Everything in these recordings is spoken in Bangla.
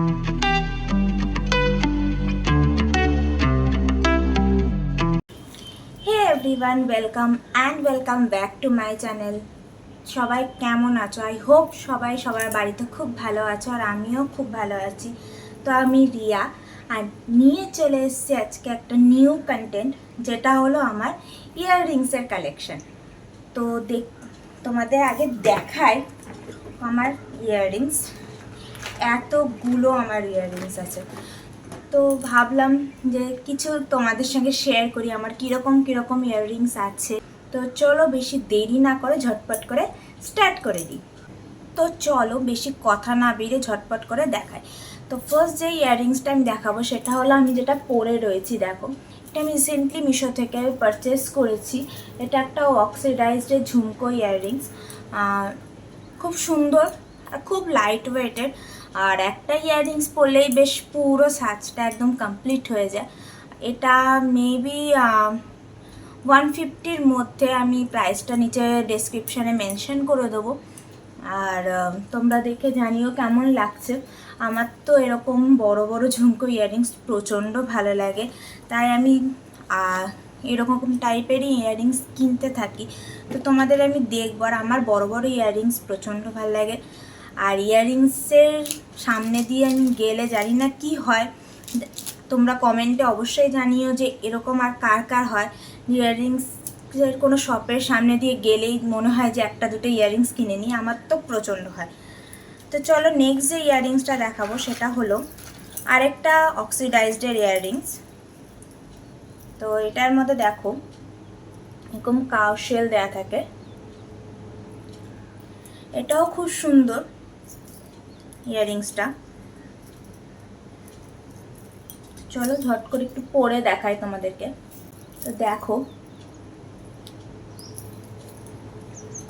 Hey everyone welcome and welcome back to my channel সবাই কেমন আছো? আই হোপ সবাই সবার বাড়িতে খুব ভালো আছো আর আমিও খুব ভালো আছি। তো আমি রিয়া আর নিয়ে চলে এসেছি আজকে একটা নিউ কন্টেন্ট যেটা হলো আমার ইয়াররিংসের কালেকশন তো দেখ, তোমাদের আগে দেখাই আমার ইয়াররিংস এতগুলো আমার ইয়াররিংস আছে। তো ভাবলাম যে কিছু তোমাদের সঙ্গে শেয়ার করি, আমার কীরকম কীরকম ইয়াররিংস আছে। তো চলো বেশি দেরি না করে ঝটপট করে স্টার্ট করে দিই। তো চলো বেশি কথা না বেরিয়ে ঝটপট করে দেখাই। তো ফার্স্ট যে ইয়াররিংসটা আমি দেখাবো, সেটা হলো আমি যেটা পরে রয়েছি, দেখো। এটা আমি রিসেন্টলি মিশো থেকে পারচেস করেছি। এটা একটা অক্সিডাইজড ঝুমকো ইয়াররিংস খুব সুন্দর আর খুব লাইট ওয়েটের আর একটা ইয়াররিংস পরলেই বেশ পুরো সাজটা একদম কমপ্লিট হয়ে যায়। এটা মেবি ওয়ান ফিফটির মধ্যে আমি প্রাইসটা নিচে ডেসক্রিপশানে মেনশন করে দেবো। আর তোমরা দেখে জানিও কেমন লাগছে। আমার তো এরকম বড় বড় ঝুমকো ইয়াররিংস প্রচণ্ড ভালো লাগে। তাই আমি এরকম টাইপেরই ইয়াররিংস কিনতে থাকি। তো তোমাদের আমি দেখব। আর আমার বড় বড় ইয়াররিংস প্রচণ্ড ভালো লাগে। আর ইয়াররিংসের সামনে দিয়ে আমি গেলে জানি না কি হয়। তোমরা কমেন্টে অবশ্যই জানিও যে এরকম আর কার কার হয়। ইয়াররিংসের কোনো শপের সামনে দিয়ে গেলেই মনে হয় যে একটা দুটো ইয়াররিংস কিনে নিই, আমার তো প্রচণ্ড হয়। তো চলো নেক্সট যে ইয়াররিংসটা দেখাবো সেটা হলো আরেকটা অক্সিডাইজডের ইয়াররিংস তো এটার মধ্যে দেখো, এরকম কাউ শেল দেওয়া থাকে। এটাও খুব সুন্দর। ইয়াররিংসটা চলো ঝট করে একটু পরে দেখাই তোমাদেরকে। তো দেখো,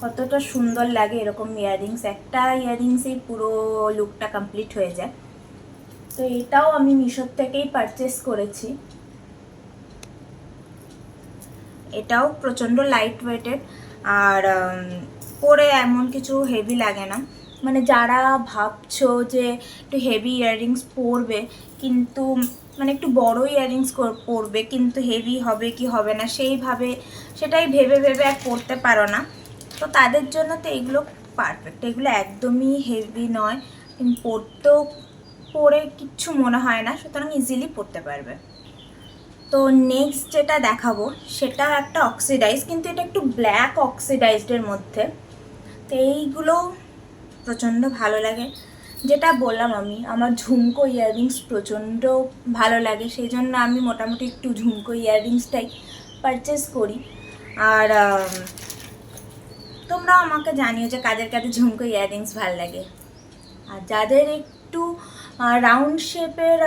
কতটা সুন্দর লাগে এরকম ইয়াররিংস একটা ইয়াররিংসেই পুরো লুকটা কমপ্লিট হয়ে যায়। তো এটাও আমি মিশোর থেকেই পারচেস করেছি। এটাও প্রচণ্ড লাইট ওয়েটেড আর পরে এমন কিছু হেভি লাগে না। মানে যারা ভাবছ যে একটু হেভি ইয়াররিংস পরবে, কিন্তু মানে একটু বড় ইয়াররিংস পরবে, কিন্তু হেভি হবে কি হবে না, সেইভাবে সেটাই ভেবে ভেবে আর পরতে পারো না। তো তাদের জন্য তো এগুলো পারফেক্ট এগুলো একদমই হেভি নয়। পরতেও পরে কিচ্ছু মনে হয় না, সুতরাং ইজিলি পরতে পারবে। তো নেক্সট যেটা দেখাবো, সেটা একটা অক্সিডাইজ কিন্তু এটা একটু ব্ল্যাক অক্সিডাইজডের মধ্যে। তো এইগুলো প্রচণ্ড ভালো লাগে। যেটা বললাম আমি, আমার ঝুমকো ইয়াররিংস প্রচণ্ড ভালো লাগে সেই জন্য আমি মোটামুটি একটু ঝুমকো ইয়াররিংসটাই পারচেস করি। আর তোমরাও আমাকে জানিও যে কাদের কাদের ঝুমকো ইয়াররিংস ভালো লাগে। আর যাদের একটু রাউন্ড শেপের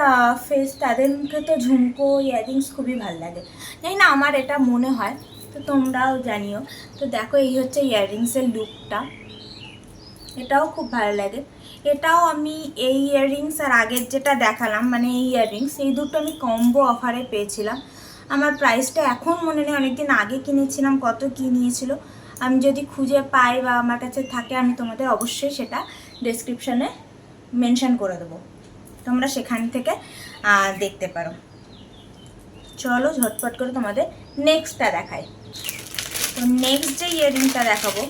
ফেস তাদের মুখে তো ঝুমকো ইয়াররিংস খুবই ভালো লাগে। জানি না, আমার এটা মনে হয়, তো তোমরাও জানিও। তো দেখো, এই হচ্ছে ইয়াররিংসের লুকটা এটাও খুব ভালো লাগে। এটাও আমি এই ইয়াররিংস আর আগের যেটা দেখালাম মানে এই ইয়াররিংস এই দুটো আমি কম্বো অফারে পেয়েছিলাম। আমার প্রাইসটা এখন মনে নেই, অনেকদিন আগে কিনেছিলাম, কত কী নিয়েছিল। আমি যদি খুঁজে পাই বা আমার কাছে থাকে, আমি তোমাদের অবশ্যই সেটা ডেসক্রিপশানে মেনশন করে দেবো। তোমরা সেখান থেকে দেখতে পারো। চলো ঝটপট করে তোমাদের নেক্সটটা দেখাই। তো নেক্সট যে ইয়াররিংটা দেখাবো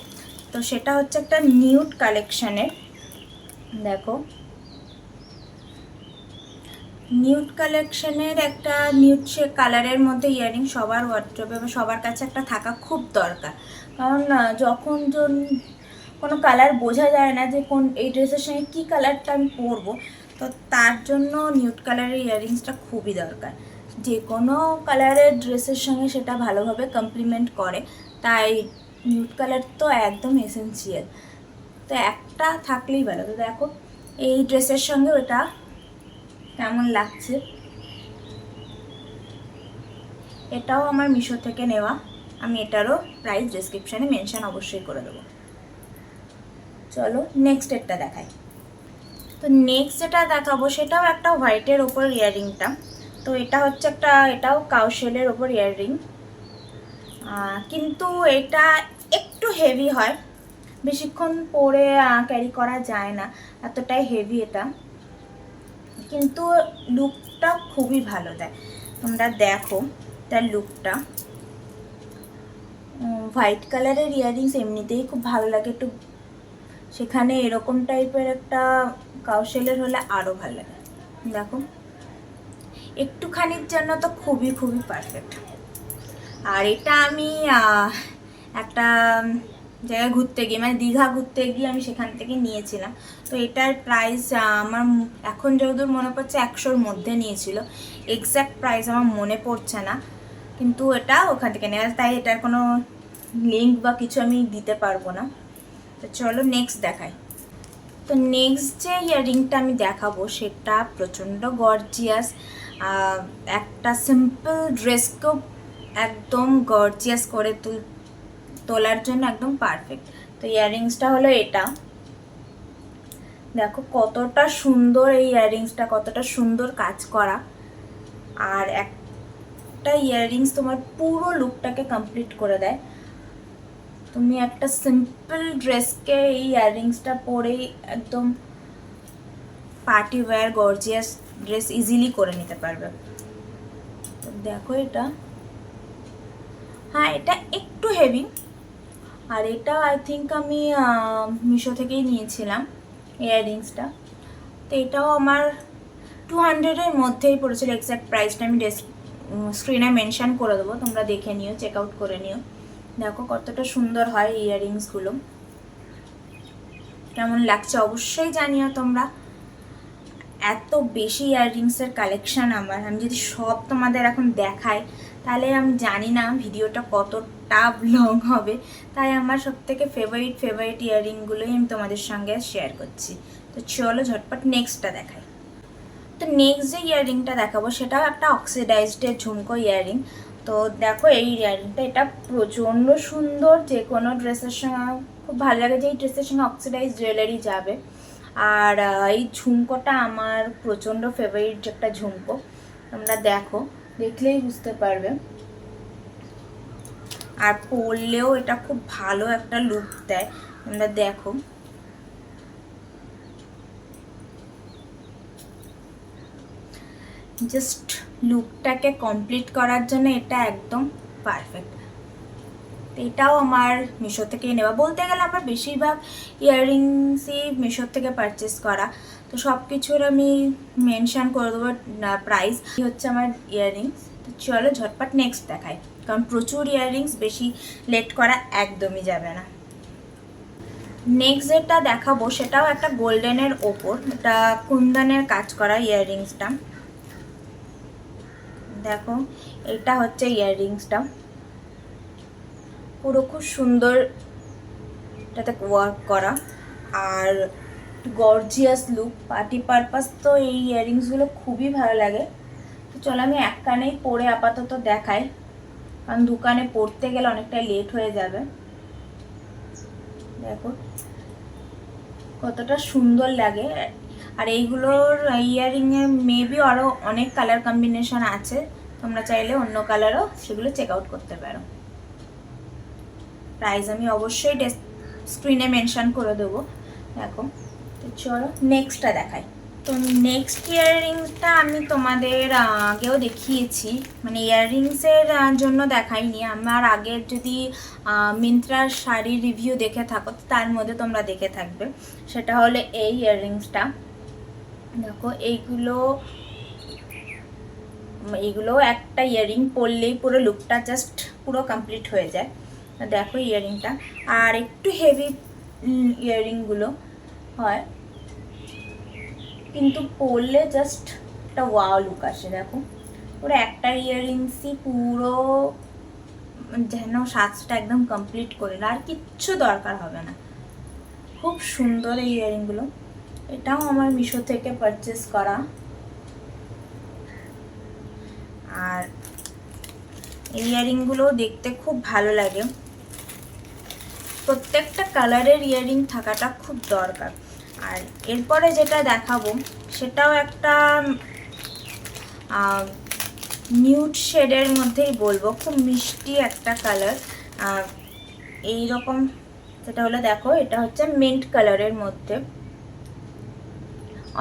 তো সেটা হচ্ছে একটা নিউড কালেকশানের, দেখো। নিউড কালেকশনের একটা নিউড সে কালারের মধ্যে ইয়াররিং সবার ওয়ার্ড্রোবে বা সবার কাছে একটা থাকা খুব দরকার। কারণ যখন কোনো কালার বোঝা যায় না যে কোন, এই ড্রেসের সঙ্গে কী কালারটা আমি পরবো, তো তার জন্য নিউড কালারের ইয়াররিংসটা খুবই দরকার। যে কোনো কালারের ড্রেসের সঙ্গে সেটা ভালোভাবে কমপ্লিমেন্ট করে, তাই নিউড কালার তো একদম এসেন্সিয়াল তো একটা থাকলেই ভালো। তো দেখো, এই ড্রেসের সঙ্গে ওটা কেমন লাগছে? এটাও আমার মিশো থেকে নেওয়া। আমি এটারও প্রাইস ডেসক্রিপশানে মেনশান অবশ্যই করে দেবো। চলো নেক্সট এরটা দেখাই। তো নেক্সট যেটা দেখাবো, সেটাও একটা হোয়াইটের ওপর ইয়াররিংটা তো এটা হচ্ছে একটা, এটাও কাউশেলের ওপর ইয়াররিং কিন্তু এটা একটু হেভি হয়। বেশিক্ষণ পরে ক্যারি করা যায় না। এতটাই হেভি এটা। কিন্তু লুকটা খুবই ভালো দেয়। তোমরা দেখো তার লুকটা হোয়াইট কালারের ইয়াররিংস এমনিতেই খুব ভালো লাগে। একটু সেখানে এরকম টাইপের একটা কাউশেলের হলে আরও ভালো লাগে। দেখো। একটুখানির জন্য তো খুবই খুবই পারফেক্ট আর এটা আমি জায়গায় ঘুরতে গিয়ে মানে দীঘা ঘুরতে গিয়ে আমি সেখান থেকে নিয়েছিলাম। তো এটার প্রাইস আমার এখন যতদূর মনে পড়ছে, একশোর মধ্যে নিয়েছিল। এক্স্যাক্ট প্রাইস আমার মনে পড়ছে না, কিন্তু এটা ওখান থেকে নেওয়া তাই এটার কোনো লিঙ্ক বা কিছু আমি দিতে পারব না। তো চলো নেক্সট দেখাই। তো নেক্সট যে ইয়াররিংটা আমি দেখাবো, সেটা প্রচণ্ড গর্জিয়াস একটা সিম্পল ড্রেসকেও একদম গর্জিয়াস করে তুল তোলার জন্য একদম পারফেক্ট তো ইয়াররিংসটা হলো এটা। দেখো কতটা সুন্দর এই ইয়াররিংসটা কতটা সুন্দর কাজ করা। আর একটা ইয়াররিংস তোমার পুরো লুকটাকে কমপ্লিট করে দেয়। তুমি একটা সিম্পল ড্রেসকে এই ইয়াররিংসটা পরেই একদম party wear gorgeous dress easily করে নিতে পারবে। দেখো এটা। হ্যাঁ এটা একটু হেভি আর এটা আই থিঙ্ক আমি মিশো থেকেই নিয়েছিলাম ইয়াররিংসটা তো এটাও আমার টু হান্ড্রেডের মধ্যেই পড়েছিল এক্স্যাক্ট প্রাইসটা আমি ডেস স্ক্রিনে মেনশান করে দেবো, তোমরা দেখে নিও চেক আউট করে নিও। দেখো কতটা সুন্দর হয় ইয়াররিংসগুলো কেমন লাগছে অবশ্যই জানিও তোমরা। এত বেশি ইয়াররিংসের কালেকশান আমার। আমি যদি সব তোমাদের এখন দেখাই তাহলে আমি জানি না ভিডিওটা কতটা লং হবে। তাই আমার সব থেকে ফেভারিট ফেভারিট ইয়াররিংগুলোই আমি তোমাদের সঙ্গে শেয়ার করছি। তো চলো ঝটপট নেক্সটটা দেখাই। তো নেক্সট যে ইয়াররিংটা দেখাবো, সেটাও একটা অক্সিডাইজডের ঝুমকো ইয়াররিং তো দেখো এই ইয়াররিংটা এটা প্রচণ্ড সুন্দর, যে কোনো ড্রেসের সঙ্গে খুব ভালো লাগে যে এই ড্রেসের সঙ্গে অক্সিডাইজ জুয়েলারি যাবে। আর এই ঝুমকোটা আমার প্রচণ্ড ফেভারিট একটা ঝুমকো। তোমরা দেখো। দেখলেই বুঝতে পারবে। আর পরলেও এটা খুব ভালো একটা লুক দেয়। তোমরা দেখো। জাস্ট লুকটাকে কমপ্লিট করার জন্য এটা একদম পারফেক্ট এটাও আমার মিশো থেকেই নেওয়া। বলতে গেলে আমার বেশিরভাগ ইয়াররিংসই মিশোর থেকে পারচেস করা। তো সব কিছুর আমি মেনশন করে দেবো প্রাইস হচ্ছে আমার ইয়াররিংস তো চলো ঝটপট নেক্সট দেখাই, কারণ প্রচুর ইয়াররিংস বেশি লেট করা একদমই যাবে না। নেক্সট যেটা দেখাবো, সেটাও একটা গোল্ডেনের ওপর এটা কুন্দনের কাজ করা ইয়াররিংসটা দেখো, এটা হচ্ছে ইয়াররিংসটা পুরো খুব সুন্দর, এটাতে ওয়ার্ক করা। আর গর্জিয়াস লুক পার্টি পারপাস তো এই ইয়াররিংসগুলো খুবই ভালো লাগে। তো চলো আমি এক কানেই পরে আপাতত দেখাই, কারণ দোকানে পড়তে গেলে অনেকটা লেট হয়ে যাবে। দেখো, কতটা সুন্দর লাগে। আর এইগুলোর ইয়াররিংয়ের মেবি আরও অনেক কালার কম্বিনেশন আছে, তোমরা চাইলে অন্য কালারও সেগুলো চেক আউট করতে পারো। প্রাইস আমি অবশ্যই স্ক্রিনে মেনশান করে দেবো। দেখো চলো নেক্সটটা দেখাই। তো নেক্সট ইয়াররিংসটা আমি তোমাদের আগেও দেখিয়েছি। মানে ইয়াররিংসের জন্য দেখাইনি। আমার আগের যদি মিন্ত্রার শাড়ির রিভিউ দেখে থাকো তার মধ্যে তোমরা দেখে থাকবে। সেটা হলো এই ইয়াররিংসটা দেখো, এইগুলো এইগুলো একটা ইয়াররিং পরলেই পুরো লুকটা জাস্ট পুরো কমপ্লিট হয়ে যায়। দেখো ইয়াররিংটা আর একটু হেভি ইয়াররিংগুলো হয়। কিন্তু পরলে জাস্ট একটা ওয়াও লুক আসে, দেখো। পুরো একটা ইয়াররিংসই পুরো যেন সাজটা একদম কমপ্লিট করে আর কিচ্ছু দরকার হবে না। খুব সুন্দর এই ইয়াররিংগুলো এটাও আমার মিশো থেকে পারচেস করা। আর এই ইয়াররিংগুলো দেখতে খুব ভালো লাগে। প্রত্যেকটা কালারের ইয়াররিং থাকাটা খুব দরকার। আর এরপরে যেটা দেখাবো, সেটাও একটা নিউড শেডের মধ্যেই বলব, খুব মিষ্টি একটা কালার এই রকম যেটা হলো দেখো, এটা হচ্ছে মিন্ট কালারের মধ্যে।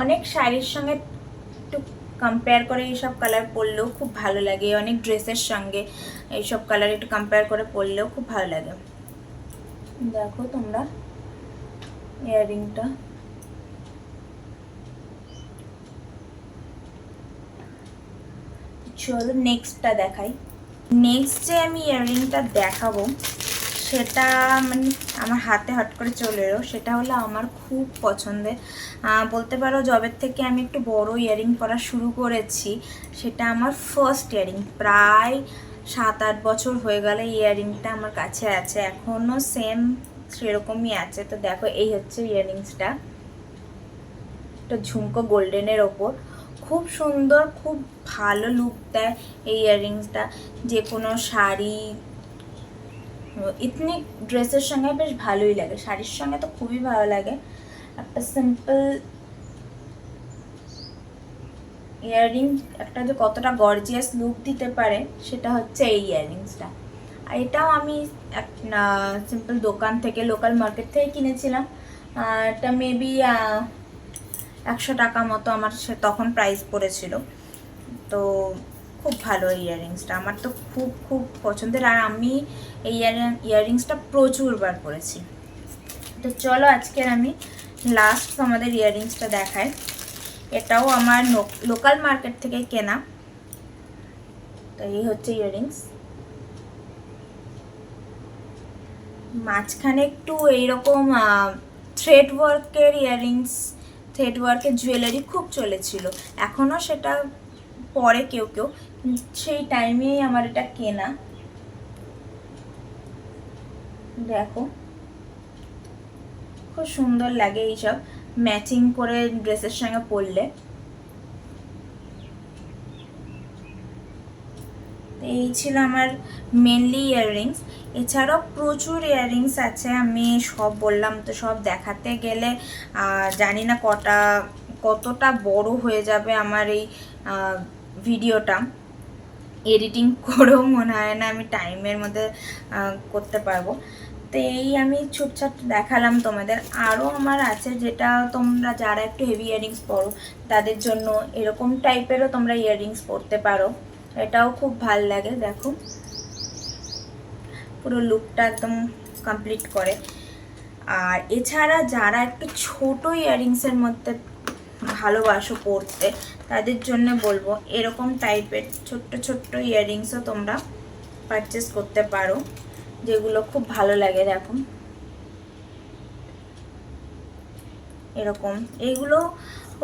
অনেক শাড়ির সঙ্গে একটু কম্পেয়ার করে এইসব কালার পরলেও খুব ভালো লাগে, অনেক ড্রেসের সঙ্গে এইসব কালার একটু কম্পেয়ার করে পরলেও খুব ভালো লাগে। দেখো তোমরা ইয়াররিংটা চলো নেক্সটটা দেখাই। নেক্সট যে আমি ইয়াররিংটা দেখাবো, সেটা মানে আমার হাতে হট করে চলে এলো। সেটা হলো আমার খুব পছন্দের। বলতে পারো জবের থেকে আমি একটু বড় ইয়াররিং পরা শুরু করেছি। সেটা আমার ফার্স্ট ইয়াররিং প্রায় সাত আট বছর হয়ে গেল ইয়াররিংটা আমার কাছে আছে। এখনও সেম সেরকমই আছে। তো দেখো, এই হচ্ছে ইয়াররিংসটা একটা ঝুমকো গোল্ডেনের ওপর। খুব সুন্দর, খুব ভালো লুক দেয় এই ইয়াররিংসটা যে কোনো শাড়ি, ইতনি ড্রেসের সঙ্গে বেশ ভালোই লাগে। শাড়ির সঙ্গে তো খুবই ভালো লাগে। একটা সিম্পল ইয়াররিং একটা যে কতটা গর্জিয়াস লুক দিতে পারে, সেটা হচ্ছে এই ইয়াররিংসটা আর এটাও আমি এক সিম্পল দোকান থেকে লোকাল মার্কেট থেকে কিনেছিলাম। এটা মেবি একশো টাকা মতো আমার সে তখন প্রাইস পড়েছিল। তো খুব ভালো ইয়াররিংসটা আমার তো খুব খুব পছন্দের। আর আমি এই ইয়ারিং ইয়াররিংসটা প্রচুরবার পরেছি। তো চলো আজকের আমি লাস্ট আমাদের ইয়াররিংসটা দেখাই। এটাও আমার লোকাল মার্কেট থেকে কেনা। তো এই হচ্ছে ইয়াররিংস মাঝখানে একটু এইরকম থ্রেড ওয়ার্কের ইয়াররিংস থ্রেড ওয়ার্কের জুয়েলারি খুব চলেছিল। এখনও সেটা পরে কেউ কেউ সেই টাইমেই আমার এটা কেনা। দেখো। খুব সুন্দর লাগে এইসব। ম্যাচিং করে ড্রেসের সঙ্গে পরলে। এই ছিল আমার মেনলি ইয়াররিংস এছাড়াও প্রচুর ইয়াররিংস আছে, আমি সব বললাম তো সব দেখাতে গেলে। জানি না কটা, কতটা বড় হয়ে যাবে আমার এই ভিডিওটা। এডিটিং করেও মনে হয় না আমি টাইমের মধ্যে করতে পারব। তো এই আমি ছুটছাট দেখালাম তোমাদের। আরও আমার আছে যেটা তোমরা যারা একটু হেভি ইয়াররিংস পরো, তাদের জন্য এরকম টাইপেরও তোমরা ইয়াররিংস পরতে পারো। এটাও খুব ভালো লাগে, দেখো। পুরো লুকটা একদম কমপ্লিট করে। আর এছাড়া যারা একটু ছোট ইয়াররিংসের মধ্যে ভালোবাসো পরতে, তাদের জন্য বলব, এরকম টাইপের ছোট্ট ছোট্ট ইয়াররিংসও তোমরা পারচেস করতে পারো, যেগুলো খুব ভালো লাগে, দেখো। এরকম। এইগুলো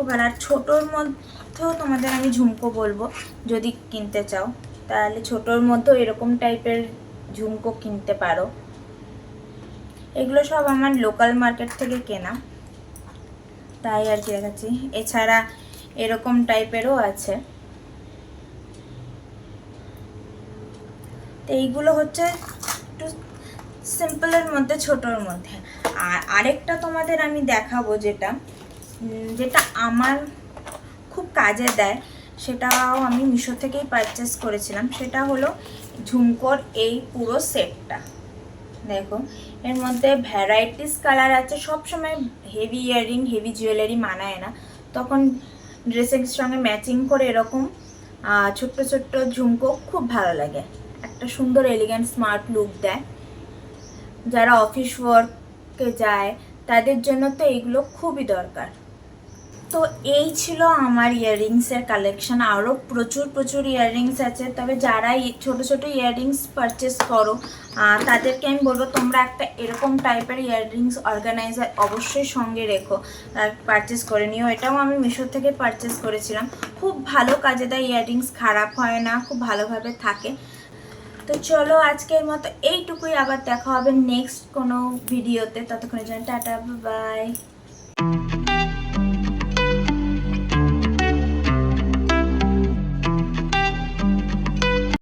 ভালো আর ছোটোর মধ্যেও তোমাদের আমি ঝুমকো বলব, যদি কিনতে চাও। তাহলে ছোটোর মধ্যেও এরকম টাইপের ঝুমকো কিনতে পারো। এগুলো সব আমার লোকাল মার্কেট থেকে কেনা। তাই আর কি দেখাচ্ছি। এছাড়া এরকম টাইপেরও আছে। তো এইগুলো হচ্ছে একটু সিম্পলের মধ্যে, ছোটোর মধ্যে। আর আরেকটা তোমাদের আমি দেখাবো যেটা যেটা আমার খুব কাজে দেয়, সেটাও আমি মিশো থেকেই পারচেস করেছিলাম। সেটা হলো ঝুমকোর এই পুরো সেটটা দেখো, এর মধ্যে ভ্যারাইটিস কালার আছে। সব সময় হেভি ইয়াররিং হেভি জুয়েলারি মানায় না। তখন ড্রেসের সঙ্গে ম্যাচিং করে এরকম ছোট্ট ছোট্ট ঝুমকো খুব ভালো লাগে। একটা সুন্দর এলিগেন্ট স্মার্ট লুক দেয়। যারা অফিস ওয়ার্কে যায়, তাদের জন্য তো এইগুলো খুবই দরকার। তো এই ছিল আমার ইয়াররিংসের কালেকশন আরও প্রচুর প্রচুর ইয়াররিংস আছে। তবে যারা ছোট ছোট ইয়াররিংস পারচেস করো তাদেরকে আমি বলব, তোমরা একটা এরকম টাইপের ইয়াররিংস অর্গানাইজার অবশ্যই সঙ্গে রেখো পারচেস করে নিও। এটাও আমি মিশো থেকে পারচেস করেছিলাম। খুব ভালো কাজে দেয় ইয়াররিংস খারাপ হয় না, খুব ভালোভাবে থাকে। তো চলো আজকের মতো এইটুকুই, আবার দেখা হবে নেক্সট কোনো ভিডিওতে ততক্ষণের জন্য টাটা বাই